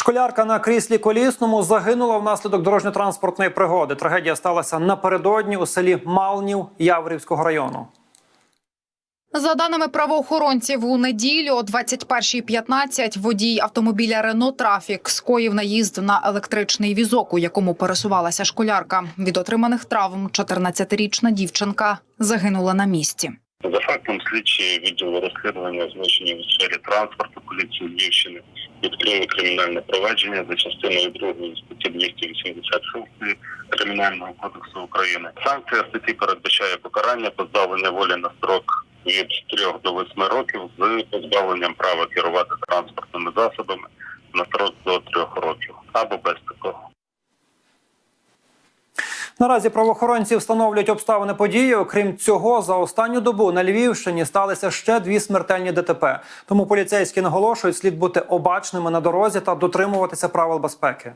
Школярка на кріслі колісному загинула внаслідок дорожньо-транспортної пригоди. Трагедія сталася напередодні у селі Малнів Яврівського району. За даними правоохоронців, у неділю о 21.15 водій автомобіля Рено Трафік скоїв наїзд на електричний візок, у якому пересувалася школярка. Від отриманих травм 14-річна дівчинка загинула на місці. За фактом слідчі відділу розслідування злочинів у сфері транспорту поліції Львівщини відкрили кримінальне провадження за частиною 2 статті 286 Кримінального кодексу України. Санкція статті передбачає покарання позбавлення волі на строк від 3 до 8 років з позбавленням права керувати транспортними засобами на строк до 3 років або без такого. Наразі правоохоронці встановлюють обставини події. Окрім цього, за останню добу на Львівщині сталися ще дві смертельні ДТП. Тому поліцейські наголошують, слід бути обачними на дорозі та дотримуватися правил безпеки.